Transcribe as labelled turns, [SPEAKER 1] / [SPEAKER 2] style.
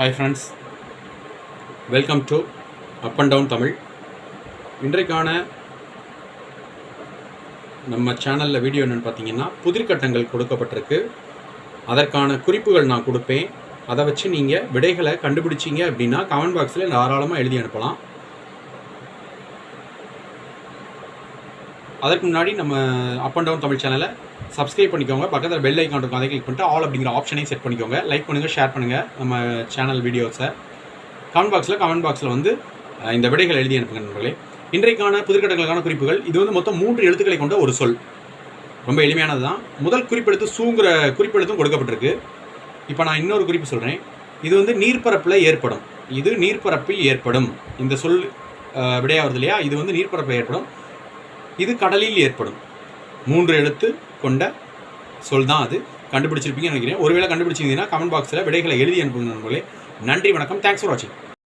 [SPEAKER 1] Hi friends welcome to up and down Tamil இன்றைக்கான நம்ம சேனலில் வீடியோ என்னென்னு பார்த்தீங்கன்னா புதிர்கட்டங்கள் கொடுக்கப்பட்டிருக்கு. அதற்கான குறிப்புகள் நான் கொடுப்பேன். அதை வச்சு நீங்கள் விடைகளை கண்டுபிடிச்சீங்க அப்படின்னா கமெண்ட் பாக்ஸில் தாராளமாக எழுதி அனுப்பலாம். அதற்கு முன்னாடி நம்ம அப் அண்ட் டவுன் தமிழ் சேனலை சப்ஸ்கிரைப் பண்ணிக்கோங்க. பக்கத்தில் பெல் ஐக்கான் இருக்கும். அதை கிளிக் பண்ணிட்டு ஆல் அப்படிங்கிற ஆப்ஷனையும் செட் பண்ணிக்கோங்க. லைக் பண்ணுங்கள் ஷேர் பண்ணுங்கள் நம்ம சேனல் வீடியோஸை கமெண்ட் பாக்ஸில் கமெண்ட் பாக்ஸில் வந்து இந்த விடைகள் எழுதி அனுப்புங்க நண்பர்களே. இன்றைக்கான புதுக்கட்டங்களுக்கான குறிப்புகள். இது வந்து மொத்தம் மூன்று எழுத்துக்களை கொண்ட ஒரு சொல். ரொம்ப எளிமையானது தான். முதல் குறிப்பெழுத்து சூங்கிற குறிப்பெழுத்தும் கொடுக்கப்பட்டிருக்கு. இப்போ நான் இன்னொரு குறிப்பு சொல்கிறேன் இது வந்து நீர்ப்பரப்பில் ஏற்படும். இது நீர்ப்பரப்பில் ஏற்படும். இந்த சொல் அஹ், இல்லையா? இது வந்து நீர்ப்பரப்பில் ஏற்படும். இது கடலில் ஏற்படும். மூன்று எழுத்து கொண்ட சொல் தான் அது. கண்டுபிடிச்சிருப்பீங்கன்னு நினைக்கிறேன். ஒருவேளை கண்டுபிடிச்சிருந்தீங்கன்னா கமெண்ட் பாக்ஸில் விடைகளை எழுதி அனுப்புங்க நண்பர்களே. நன்றி வணக்கம். தேங்க்ஸ் ஃபார் வாட்சிங்